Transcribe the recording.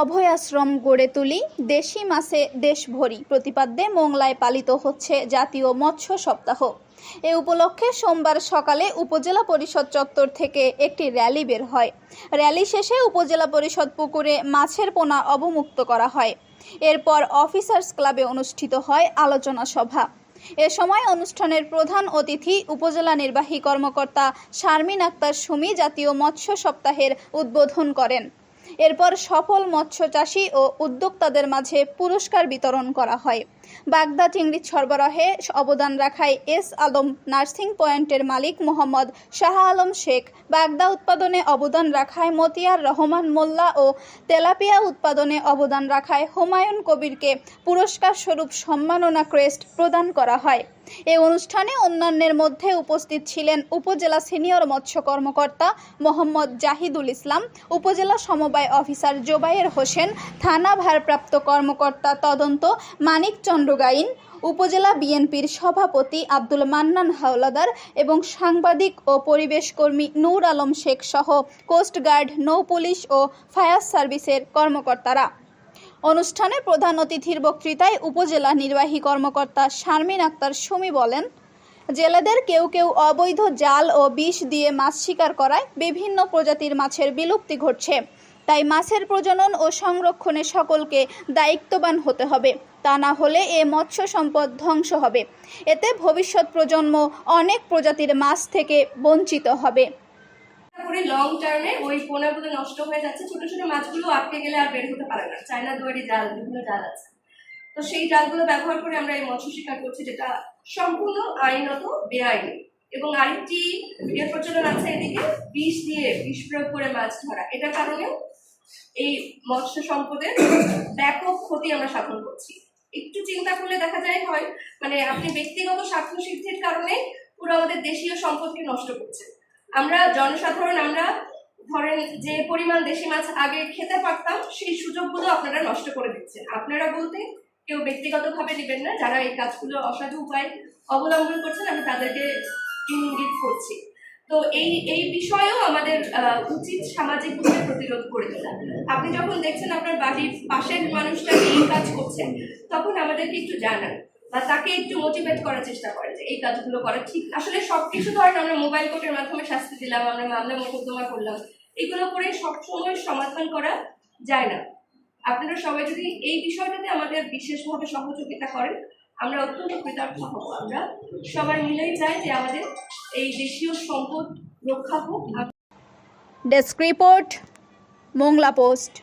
অভয়াশ্রম গড়ে তুলি। দেশি মাছে দেশ ভরি। প্রতিপাদ্যে মোংলায় পালিত হচ্ছে জাতীয় মৎস্য সপ্তাহ। এ উপলক্ষে সোমবার সকালে উপজেলা পরিষদ চত্বর থেকে একটি র্যালি বের হয়। র্যালি শেষে উপজেলা পরিষদ পুকুরে মাছের পোনা অবমুক্ত করা হয়। এরপর অফিসার্স ক্লাবে অনুষ্ঠিত হয় আলোচনা সভা। এ সময় অনুষ্ঠানের প্রধান অতিথি উপজেলা নির্বাহী কর্মকর্তা শারমিন আক্তার সুমি জাতীয় মৎস্য সপ্তাহের উদ্বোধন করেন। এরপর সফল মৎস্য চাষী ও উদ্যোক্তাদের মাঝে পুরস্কার বিতরণ করা হয়। বাগদা চিংড়ি সরবরাহে অবদান রাখায় এস আলম নার্সিং পয়েন্টের মালিক মোহাম্মদ শাহ আলম শেখ, বাগদা উৎপাদনে অবদান রাখায় মতিয়ার রহমান মোল্লা ও তেলাপিয়া উৎপাদনে অবদান রাখায় হুমায়ুন কবিরকে পুরস্কার স্বরূপ সম্মাননা ক্রেস্ট প্রদান করা হয়। এই অনুষ্ঠানে অন্যান্যের মধ্যে উপস্থিত ছিলেন উপজেলা সিনিয়র মৎস্য কর্মকর্তা মোহাম্মদ জাহিদুল ইসলাম, উপজেলা সমবায় অফিসার জোবায়ের হোসেন, থানা ভারপ্রাপ্ত কর্মকর্তা তদন্ত মানিক চন্দ্র গাইন উপজেলা বিএনপির সভাপতি আব্দুল মান্নান হাওলাদার এবং সাংবাদিক ও পরিবেশ কর্মী নূর আলম শেখ সহ কোস্টগার্ড, নৌ পুলিশ ও ফায়ার সার্ভিসের কর্মকর্তারা। অনুষ্ঠানে প্রধান অতিথির বক্তৃতায় উপজেলা নির্বাহী কর্মকর্তা শারমিন আক্তার সুমি বলেন, জেলেদের কেউ কেউ অবৈধ জাল ও বিষ দিয়ে মাছ শিকার করায় বিভিন্ন প্রজাতির মাছের বিলুপ্তি ঘটছে। তাই মাছের প্রজনন ও সংরক্ষণে সকলকে দায়িত্ববান হতে হবে। তা না হলে এ মৎস্য সম্পদ ধ্বংস হবে। এতে ভবিষ্যৎ প্রজন্ম অনেক প্রজাতির মাছ থেকে বঞ্চিত হবে। লং টার্মে ওই পোনাগুলো নষ্ট হয়ে যাচ্ছে, ছোট ছোট মাছগুলো আটকে গেলে আর বের হতে পারে না। চায়না দুয়ারি জাল, বিভিন্ন জাল আছে। তো সেই জালগুলো ব্যবহার করে আমরা এই মৎস্য শিকার করছি, যেটা সম্পূর্ণ আইনত বেআইনি। এবং আরেকটি এর প্রচলন আছে এদিকে, বিষ দিয়ে বিষ প্রয়োগ করে মাছ ধরা। এটার কারণে এই মৎস্য সম্পদের ব্যাপক ক্ষতি আমরা সাধন করছি। একটু চিন্তা করলে দেখা যায় হয় মানে আপনি ব্যক্তিগত স্বার্থ সিদ্ধির কারণে পুরো আমাদের দেশীয় সম্পদকে নষ্ট করছে আমরা জনসাধারণ, আমরা ধরেন যে পরিমাণ দেশি মাছ আগে খেতে পারতাম, সেই সুযোগগুলো আপনারা নষ্ট করে দিচ্ছেন। আপনারা বলতে কেউ ব্যক্তিগতভাবে নেবেন না, যারা এই কাজগুলো অসাধু উপায় অবলম্বন করছেন, আমি তাদেরকে ইঙ্গিত করছি। তো এই এই বিষয়েও আমাদের উচিত সামাজিকভাবে প্রতিরোধ করে তোলা। আপনি যখন দেখছেন আপনার বাড়ির পাশের মানুষটা এই কাজ করছে, তখন আমাদেরকে একটু জানান। বা তাকে একটু মোটিভেট করার চেষ্টা করে যে এই কাজগুলো করা ঠিক। আসলে সব সবকিছু ধরেন আমরা মোবাইল কোর্টের মাধ্যমে শাস্তি দিলাম, আমরা মামলা মোকদ্দমা করলাম। এগুলো করে সবসময় সমাধান করা যায় না। আপনারা সবাই যদি এই বিষয়টাতে আমাদের বিশেষভাবে সহযোগিতা করেন, আমরা অত্যন্ত কৃতজ্ঞ হব। আমরা সবাই মিলেই চাই যে আমাদের এই দেশীয় সম্পদ রক্ষা হোক। Desk report, Mongla post.